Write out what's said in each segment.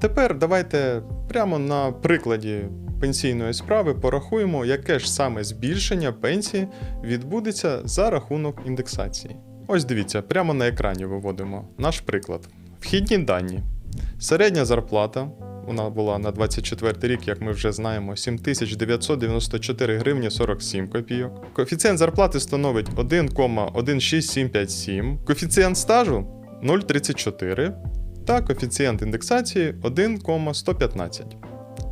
Тепер давайте прямо на прикладі пенсійної справи порахуємо, яке ж саме збільшення пенсії відбудеться за рахунок індексації. Ось дивіться, прямо на екрані виводимо наш приклад. Вхідні дані. Середня зарплата. Вона була на 24 рік, як ми вже знаємо, 7994 гривні 47 копійок. Коефіцієнт зарплати становить 1,16757. Коефіцієнт стажу 0,34 та коефіцієнт індексації 1,115.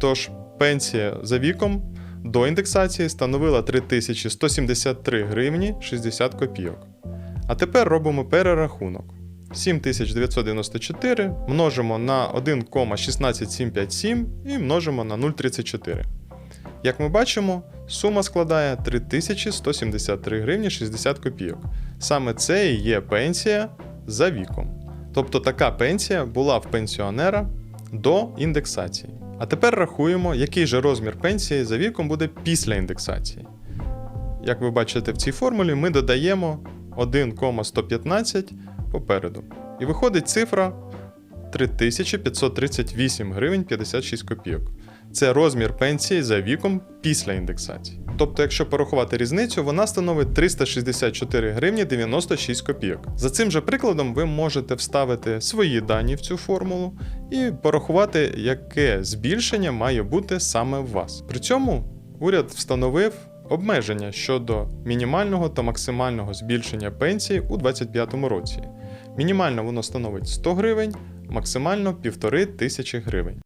Тож пенсія за віком до індексації становила 3173 гривні 60 копійок. А тепер робимо перерахунок. 7994 множимо на 1,16757 і множимо на 0,34. Як ми бачимо, сума складає 3173 гривні 60 копійок. Саме це і є пенсія за віком. Тобто така пенсія була в пенсіонера до індексації. А тепер рахуємо, який же розмір пенсії за віком буде після індексації. Як ви бачите в цій формулі, ми додаємо 1,115 попереду. І виходить цифра 3538 гривень 56 копійок. Це розмір пенсії за віком після індексації. Тобто, якщо порахувати різницю, вона становить 364 гривні 96 копійок. За цим же прикладом ви можете вставити свої дані в цю формулу і порахувати, яке збільшення має бути саме в вас. При цьому уряд встановив обмеження щодо мінімального та максимального збільшення пенсії у 2025 році. Мінімально воно становить 100 гривень, максимально 1500 тисячі гривень.